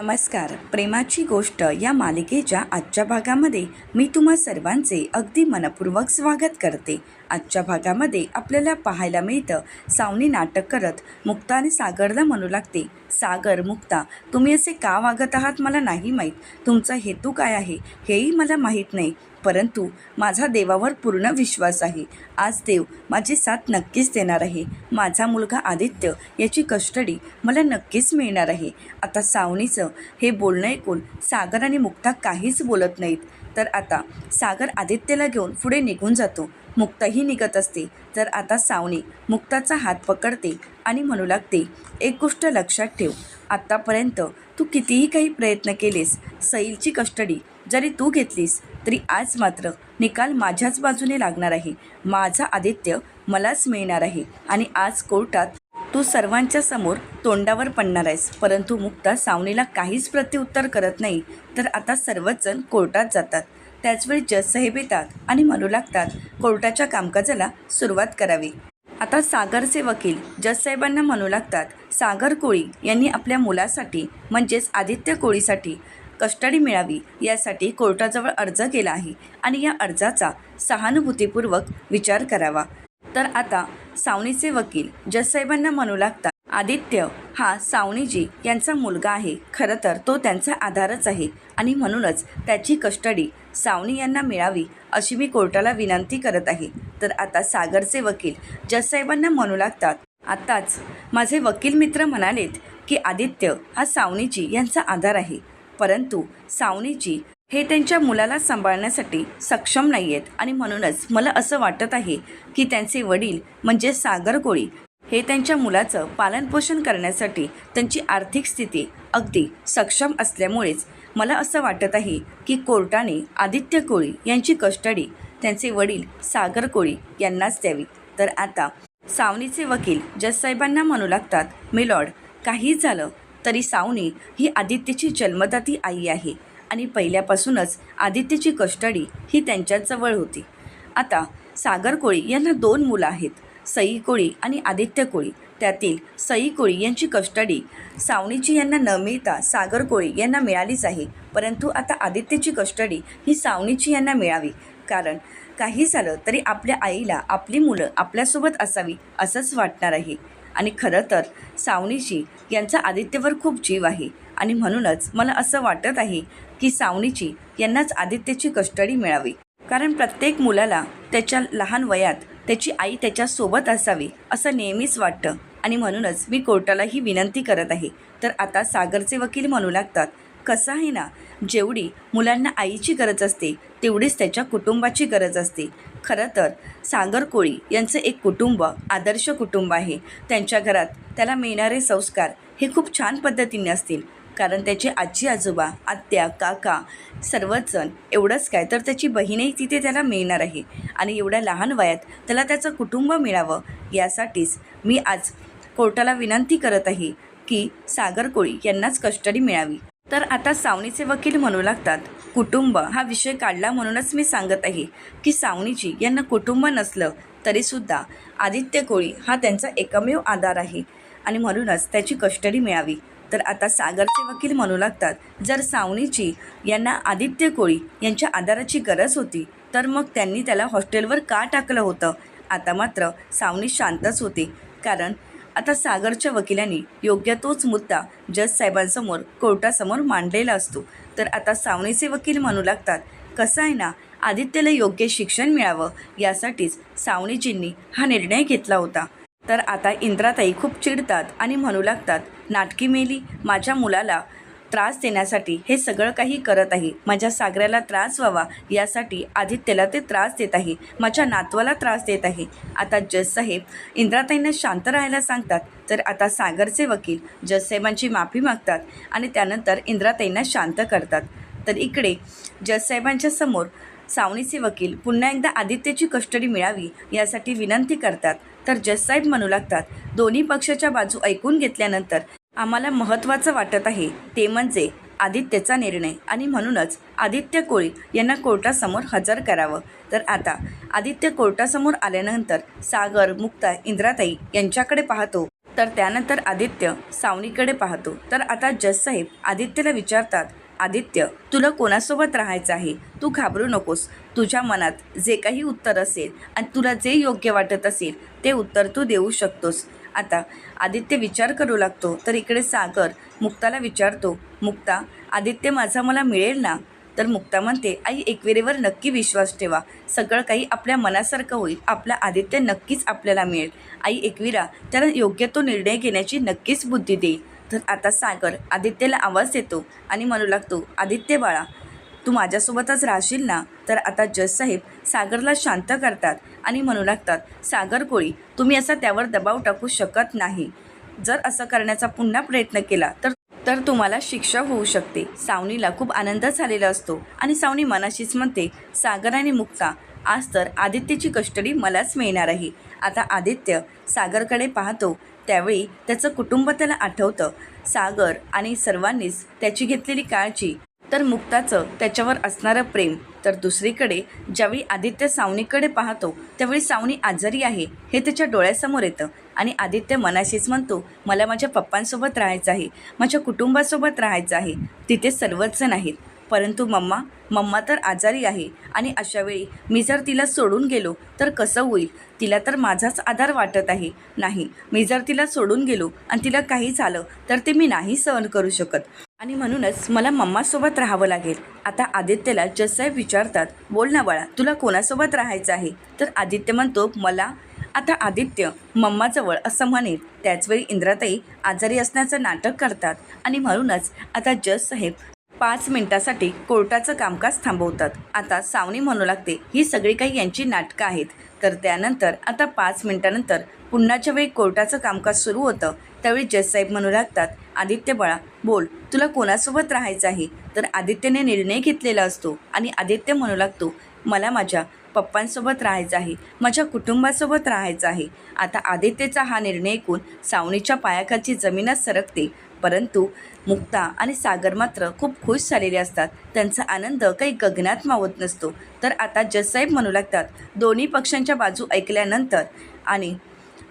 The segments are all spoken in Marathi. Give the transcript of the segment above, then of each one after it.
नमस्कार. प्रेमाची गोष्ट या मालिकेच्या आजच्या भागामध्ये मी तुम्हा सर्वांचे अगदी मनपूर्वक स्वागत करते. आजच्या भागामध्ये आपल्याला पाहायला मिळतं सावनी नाटक करत मुक्ता आणि सागरला म्हणू लागते सागर मुक्ता तुम्ही असे का वागत आहात? मला नाही माहीत. तुमचा हेतू काय आहे? हेही मला माहीत नाही. परंतु माझा देवावर पूर्ण विश्वास आहे. आज देव माझी साथ नक्कीच देणार आहे. माझा मुलगा आदित्य याची कस्टडी मला नक्कीच मिळणार आहे. आता सावनीचं हे बोलणं ऐकून सागर आणि मुक्ता काहीच बोलत नाहीत. तर आता सागर आदित्यला घेऊन पुढे निघून जातो. मुक्ताही निघत असते. तर आता सावणी मुक्ताचा हात पकडते आणि म्हणू लागते एक गोष्ट लक्षात ठेव. आत्तापर्यंत तू कितीही काही प्रयत्न केलेस सैलची कस्टडी जरी तू घेतलीस तरी आज मात्र निकाल माझ्याच बाजूने लागणार आहे. माझा आदित्य मलाच मिळणार आहे. आणि आज कोर्टात तू सर्वांच्या समोर तोंडावर पडणार आहेस. परंतु मुक्ता सावनीला काहीच प्रत्युत्तर करत नाही. तर आता सर्वच जण कोर्टात जातात. त्याचवेळी जज साहेब येतात आणि म्हणू लागतात. कोर्टाच्या कामकाजाला सुरुवात करावी. आता सागरचे वकील जज साहेबांना म्हणू लागतात. सागर कोळी यांनी आपल्या मुलासाठी म्हणजेच आदित्य कोळीसाठी कस्टडी मिळावी यासाठी कोर्टाजवळ अर्ज केला आहे आणि या अर्जाचा सहानुभूतीपूर्वक विचार करावा. तर आता सावनीचे वकील जससाहेबांना म्हणू लागतात आदित्य हा सावनीजी यांचा मुलगा आहे. खरं तर तो त्यांचा आधारच आहे आणि म्हणूनच त्याची कस्टडी सावनी यांना मिळावी अशी मी कोर्टाला विनंती करत आहे. तर आता सागरचे वकील जससाहेबांना म्हणू लागतात आत्ताच माझे वकील मित्र म्हणालेत की आदित्य हा सावनीजी यांचा आधार आहे. परंतु सावनीची हे त्यांच्या मुलाला सांभाळण्यासाठी सक्षम नाही आहेत आणि म्हणूनच मला असं वाटत आहे की त्यांचे वडील म्हणजे सागर कोळी हे त्यांच्या मुलाचं पालनपोषण करण्यासाठी त्यांची आर्थिक स्थिती अगदी सक्षम असल्यामुळेच मला असं वाटत आहे की कोर्टाने आदित्य कोळी यांची कस्टडी त्यांचे वडील सागर कोळी यांनाच द्यावी. तर आता सावनीचे वकील जससाहेबांना म्हणू लागतात मिलॉर्ड काहीच झालं तरी सावनी ही आदित्यची जन्मदाती आई आहे आणि पहिल्यापासूनच आदित्यची कस्टडी ही त्यांच्याजवळ होती. आता सागर कोळी यांना दोन मुलं आहेत सई कोळी आणि आदित्य कोळी त्यातील सई कोळी यांची कस्टडी सावनीची यांना न मिळता सागर कोळी यांना मिळालीच आहे. परंतु आता आदित्यची कस्टडी ही सावनीची यांना मिळावी. कारण काही झालं तरी आपल्या आईला आपली मुलं आपल्यासोबत असावी असंच वाटणार आहे. आणि खरं तर सावनीची यांचा आदित्यवर खूप जीव आहे. आणि म्हणूनच मला असं वाटत आहे की सावनीची यांनाच आदित्यची कस्टडी मिळावी. कारण प्रत्येक मुलाला त्याच्या लहान वयात त्याची आई त्याच्यासोबत असावी असं नेहमीच वाटतं. आणि म्हणूनच मी कोर्टाला ही विनंती करत आहे. तर आता सागरचे वकील म्हणू लागतात. कसं आहे ना जेवढी मुलांना आईची गरज असते तेवढीच त्याच्या कुटुंबाची गरज असते. खरं तर सागर कोळी यांचं एक कुटुंब आदर्श कुटुंब आहे. त्यांच्या घरात त्याला मिळणारे संस्कार हे खूप छान पद्धतीने असतील. कारण त्याचे आजी आजोबा आत्या काका सर्वच जण एवढंच काय तर त्याची बहीणही तिथे त्याला मिळणार आहे. आणि एवढ्या लहान वयात त्याला त्याचं कुटुंब मिळावं यासाठीच मी आज कोर्टाला विनंती करत आहे की सागर कोळी यांनाच कस्टडी मिळावी. तर आता सावनीचे वकील म्हणू लागतात. कुटुंब हा विषय काढला म्हणूनच मी सांगत आहे की सावनीची यांना कुटुंब नसलं तरीसुद्धा आदित्य कोळी हा त्यांचा एकमेव आधार आहे आणि म्हणूनच त्याची कस्टडी मिळावी. तर आता सागरचे वकील म्हणू लागतात जर सावनीची यांना आदित्य कोळी यांच्या आधाराची गरज होती तर मग त्यांनी त्याला हॉस्टेलवर का टाकलं होतं? आता मात्र सावनी शांतच होते कारण आता सागरच्या वकिलांनी योग्य तोच मुद्दा जज साहेबांसमोर कोर्टासमोर मांडलेला असतो. तर आता सावणीचे वकील म्हणू लागतात कसं आहे ना आदित्यला योग्य शिक्षण मिळावं यासाठीच सावणीजींनी हा निर्णय घेतला होता. तर आता इंद्राताई खूप चिडतात आणि म्हणू लागतात नाटकी मेली माझ्या मुलाला त्रास देण्यासाठी हे सगळं काही करत आहे. माझ्या सागऱ्याला त्रास व्हावा यासाठी आदित्यला ते त्रास देत आहे. माझ्या नातवाला त्रास देत आहे. आता जजसाहेब इंद्राताईंना शांत राहायला सांगतात तर आता सागरचे वकील जजसाहेबांची माफी मागतात आणि त्यानंतर इंद्राताईंना शांत करतात. तर इकडे जजसाहेबांच्या समोर सावणीचे वकील पुन्हा एकदा आदित्यची कस्टडी मिळावी यासाठी विनंती करतात. तर जजसाहेब म्हणू लागतात दोन्ही पक्षाच्या बाजू ऐकून घेतल्यानंतर आम्हाला महत्त्वाचं वाटत आहे. ते म्हणजे आदित्यचा निर्णय. आणि म्हणूनच आदित्य कोळी यांना कोर्टासमोर हजर करावं. तर आता आदित्य कोर्टासमोर आल्यानंतर सागर मुक्ता इंद्राताई यांच्याकडे पाहतो. तर त्यानंतर आदित्य सावनीकडे पाहतो. तर आता जजसाहेब आदित्यला विचारतात आदित्य तुला कोणासोबत राहायचं आहे? तू घाबरू नकोस. तुझ्या मनात जे काही उत्तर असेल आणि तुला जे योग्य वाटत असेल ते उत्तर तू देऊ शकतोस. आता आदित्य विचार करू लागतो. तर इकडे सागर मुक्ताला विचारतो मुक्ता आदित्य माझा मला मिळेल ना? तर मुक्ता म्हणते आई एकविरेवर नक्की विश्वास ठेवा. सगळं काही आपल्या मनासारखं होईल. आपला आदित्य नक्कीच आपल्याला मिळेल. आई एकविरा त्याला योग्य तो निर्णय घेण्याची नक्कीच बुद्धी देईल तर आता सागर आदित्यला आवाज देतो आणि म्हणू लागतो आदित्य बाळा तू माझ्यासोबतच राहशील ना? तर आता जज साहेब सागरला शांत करतात. आणि म्हणू लागतात सागर कोळी तुम्ही असा त्यावर दबाव टाकू शकत नाही. जर असं करण्याचा पुन्हा प्रयत्न केला तर तर तुम्हाला शिक्षा होऊ शकते. सावनीला खूप आनंद झालेला असतो आणि सावनी मनाशीच म्हणते सागर आणि मुक्ता आज तर आदित्यची कस्टडी मलाच मिळणार आहे. आता आदित्य सागरकडे पाहतो. त्यावेळी त्याचं कुटुंब त्याला आठवतं. सागर आणि सर्वांनीच त्याची घेतलेली काळजी तर मुक्ताचं त्याच्यावर असणारं प्रेम. तर दुसरीकडे ज्यावेळी आदित्य सावनीकडे पाहतो त्यावेळी सावनी आजारी आहे हे त्याच्या डोळ्यासमोर येतं. आणि आदित्य मनाशीच म्हणतो मला माझ्या पप्पांसोबत राहायचं आहे माझ्या कुटुंबासोबत राहायचं आहे तिथे सर्वच आहेत. परंतु मम्मा मम्मा तर आजारी आहे आणि अशावेळी मी जर तिला सोडून गेलो तर कसं होईल? तिला तर माझाच आधार वाटत आहे. नाही मी जर तिला सोडून गेलो आणि तिला काही झालं तर ते मी नाही सहन करू शकत. आणि म्हणूनच मला मम्मासोबत राहावं लागेल. आता आदित्यला जजसाहेब विचारतात बोल ना बाळा तुला कोणासोबत राहायचं आहे? तर आदित्य म्हणतो मला? आता आदित्य मम्माजवळ असं म्हणेल. त्याचवेळी इंद्राताई आजारी असण्याचं नाटक करतात आणि म्हणूनच आता जस साहेब पाच मिनिटासाठी कोर्टाचं कामकाज थांबवतात. आता सावनी म्हणू लागते ही सगळी काही यांची नाटकं आहेत. तर त्यानंतर आता पाच मिनिटानंतर पुन्हाच्या वेळी कोर्टाचं कामकाज सुरू होतं. त्यावेळी जजसाहेब म्हणू लागतात आदित्य बाळा बोल तुला कोणासोबत राहायचं आहे? तर आदित्यने निर्णय घेतलेला असतो आणि आदित्य म्हणू लागतो मला माझ्या पप्पांसोबत राहायचं आहे माझ्या कुटुंबासोबत राहायचं आहे. आता आदित्यचा हा निर्णय ऐकून सावनीच्या पायाखालची जमीनच सरकते. परंतु मुक्ता आणि सागर मात्र खूप खुश झालेले असतात. त्यांचा आनंद काही गगनात मावत नसतो. तर आता जजसाहेब म्हणू लागतात दोन्ही पक्षांच्या बाजू ऐकल्यानंतर आणि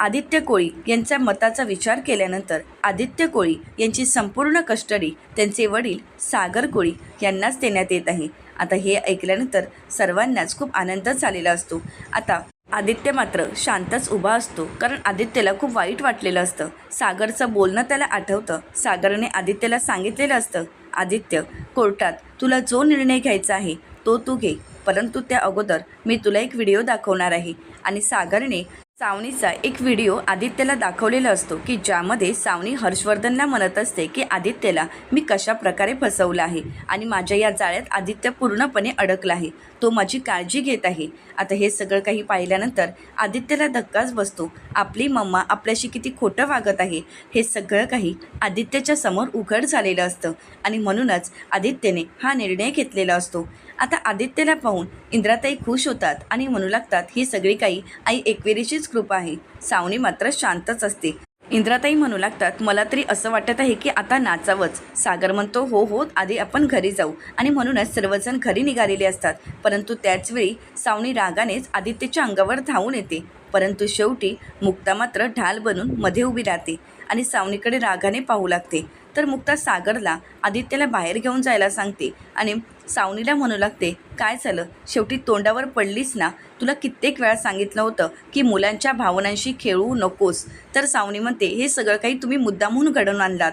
आदित्य कोळी यांच्या मताचा विचार केल्यानंतर आदित्य कोळी यांची संपूर्ण कस्टडी त्यांचे वडील सागर कोळी यांनाच देण्यात येत आहे. आता हे ऐकल्यानंतर सर्वांनाच खूप आनंद झालेला असतो. आता आदित्य मात्र शांतच उभा असतो कारण आदित्यला खूप वाईट वाटलेलं असतं. सागरचं बोलणं त्याला आठवतं. सागरने आदित्यला सांगितलेलं असतं आदित्य कोर्टात तुला जो निर्णय घ्यायचा आहे तो तू घे. परंतु त्या अगोदर मी तुला एक व्हिडिओ दाखवणार आहे. आणि सागरने सावनीचा एक व्हिडिओ आदित्यला दाखवलेला असतो की ज्यामध्ये सावनी हर्षवर्धनला म्हणत असते की आदित्यला मी कशा प्रकारे फसवलं आहे आणि माझ्या या जाळ्यात आदित्य पूर्णपणे अडकला आहे. तो माझी काळजी घेत आहे. आता हे सगळं काही पाहिल्यानंतर आदित्यला धक्काच बसतो. आपली मम्मा आपल्याशी किती खोटं वागत आहे हे सगळं काही आदित्यच्या समोर उघड झालेलं असतं आणि म्हणूनच आदित्यने हा निर्णय घेतलेला असतो. आता आदित्यला पाहून इंद्राताई खुश होतात आणि म्हणू लागतात ही सगळी काही आई एकविरीचीच कृपा आहे. सावणी मात्र शांतच असते. इंद्राताई म्हणू लागतात मला तरी असं वाटत आहे की आता नाचावंच. सागर म्हणतो हो हो आधी आपण घरी जाऊ. आणि म्हणूनच सर्वजण घरी निघालेले असतात. परंतु त्याचवेळी सावणी रागानेच आदित्यच्या अंगावर धावून येते. परंतु शेवटी मुक्ता मात्र ढाल बनून मध्ये उभी राहते आणि सावनीकडे रागाने पाहू लागते. तर मुक्ता सागरला आदित्यला बाहेर घेऊन जायला सांगते आणि सावनीला म्हणू लागते काय झालं? शेवटी तोंडावर पडलीस ना? तुला कित्येक वेळा सांगितलं होतं की मुलांच्या भावनांशी खेळू नकोस. तर सावनी म्हणते हे सगळं काही तुम्ही मुद्दामहून घडवून आणलात.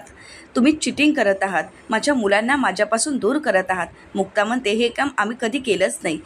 तुम्ही चिटिंग करत आहात. माझ्या मुलांना माझ्यापासून दूर करत आहात. मुक्ता म्हणते हे काम आम्ही कधी केलंच नाही.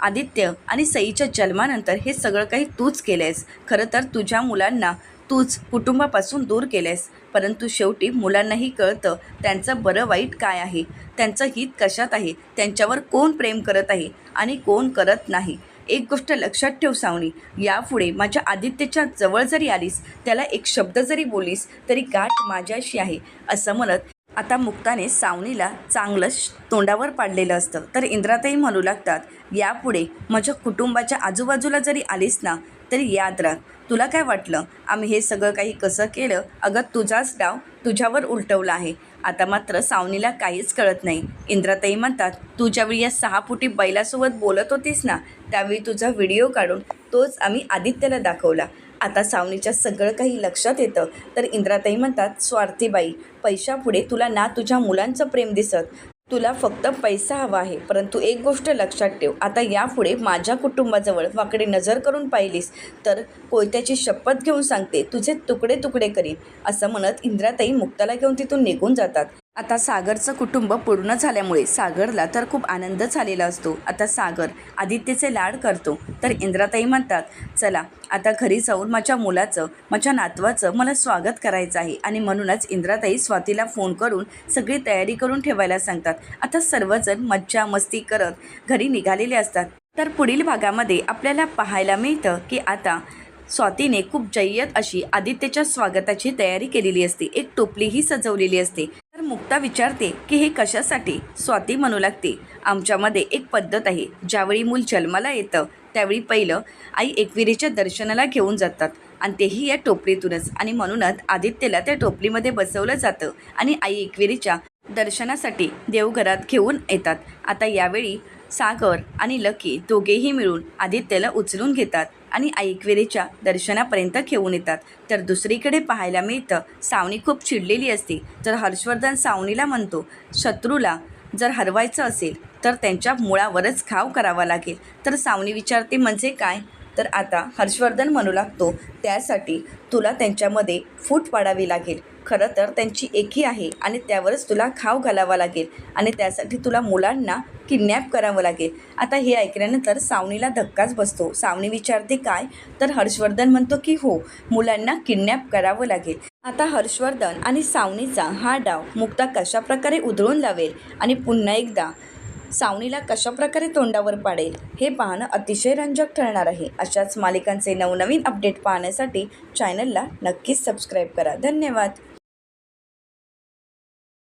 आदित्य आणि सईच्या जन्मानंतर हे सगळं काही तूच केलं आहेस खरं तर तुझ्या मुलांना तूच कुटुंबापासून दूर केलेस. परंतु शेवटी मुलांनाही कळतं त्यांचं बरं वाईट काय आहे? त्यांचं हित कशात आहे? त्यांच्यावर कोण प्रेम करत आहे आणि कोण करत नाही? एक गोष्ट लक्षात ठेव सावणी यापुढे माझ्या आदित्यच्या जवळ जरी आलीस त्याला एक शब्द जरी बोलीस तरी गाठ माझ्याशी आहे असं म्हणत आता मुक्ताने सावनीला चांगलंच तोंडावर पाडलेलं असतं. तर इंद्राताई म्हणू लागतात यापुढे माझ्या कुटुंबाच्या आजूबाजूला जरी आलीस ना तरी याद राख. तुला काय वाटलं? आम्ही हे सगळं काही कसं केलं? अगं तुझाच डाव तुझ्यावर उलटवला आहे. आता मात्र सावनीला काहीच कळत नाही. इंद्राताई म्हणतात तू ज्यावेळी या सहा फुटी बैलासोबत बोलत होतीस ना त्यावेळी तुझा व्हिडिओ काढून तोच आम्ही आदित्यला दाखवला. आता सावनीच्या सगळं काही लक्षात येतं. तर इंद्राताई म्हणतात स्वार्थीबाई पैशापुढे तुला ना तुझ्या मुलांचं प्रेम दिसत तुला फक्त पैसा हवा आहे परंतु एक गोष्ट लक्षात ठेव. आता यापुढे माझ्या कुटुंबाजवळ वाकडे नजर करून पाहिलीस तर कोयत्याची शपथ घेऊन सांगते तुझे तुकडे तुकडे करीन. असं म्हणत इंद्राताई मुक्ताला घेऊन तिथून निघून जातात. आता सागरचं कुटुंब पूर्ण झाल्यामुळे सागरला तर खूप आनंद झालेला असतो. आता सागर आदित्यचे लाड करतो. तर इंद्राताई म्हणतात चला आता घरी जाऊन माझ्या मुलाचं माझ्या नातवाचं मला स्वागत करायचं आहे. आणि म्हणूनच इंद्राताई स्वातीला फोन करून सगळी तयारी करून ठेवायला सांगतात. आता सर्वजण मज्जा मस्ती करत घरी निघालेले असतात. तर पुढील भागामध्ये आपल्याला पाहायला मिळतं की आता स्वातीने खूप जय्यत अशी आदित्यच्या स्वागताची तयारी केलेली असते. एक टोपलीही सजवलेली असते. मुक्ता विचारते की हे कशासाठी? स्वाती म्हणू लागते आमच्यामध्ये एक पद्धत आहे. ज्यावेळी मूल जन्माला येतं त्यावेळी पहिलं आई एकविरीच्या दर्शनाला घेऊन जातात आणि तेही या टोपलीतूनच. आणि म्हणूनच आदित्यला त्या टोपलीमध्ये बसवलं जातं आणि आई एकविरीच्या दर्शनासाठी देवघरात घेऊन येतात. आता यावेळी सागर आणि लकी दोघेही मिळून आदित्यला उचलून घेतात. आणि ऐकवेरीच्या दर्शनापर्यंत घेऊन येतात. तर दुसरीकडे पाहायला मिळतं सावनी खूप चिडलेली असते. तर हर्षवर्धन सावनीला म्हणतो शत्रूला जर हरवायचं असेल तर त्यांच्या मुळावरच घाव करावा लागेल. तर सावनी विचारते म्हणजे काय? तर आता हर्षवर्धन म्हणू लागतो त्यासाठी तुला त्यांच्यामध्ये फूट पाडावी लागेल. खरं तर त्यांची एकी आहे आणि त्यावरच तुला खाव घालावा लागेल आणि त्यासाठी तुला मुलांना किडनॅप करावं लागेल. आता हे ऐकल्यानंतर सावनीला धक्काच बसतो. सावनी विचारते काय? तर हर्षवर्धन म्हणतो की हो मुलांना किडनॅप करावं लागेल. आता हर्षवर्धन आणि सावनीचा हा डाव मुक्ता कशाप्रकारे उधळून लावेल आणि पुन्हा एकदा सावनीला कशाप्रकारे तोंडावर पाडेल हे पाहणं अतिशय रंजक ठरणार आहे. अशाच मालिकांचे नवनवीन अपडेट पाहण्यासाठी चॅनलला नक्कीच सबस्क्राईब करा. धन्यवाद.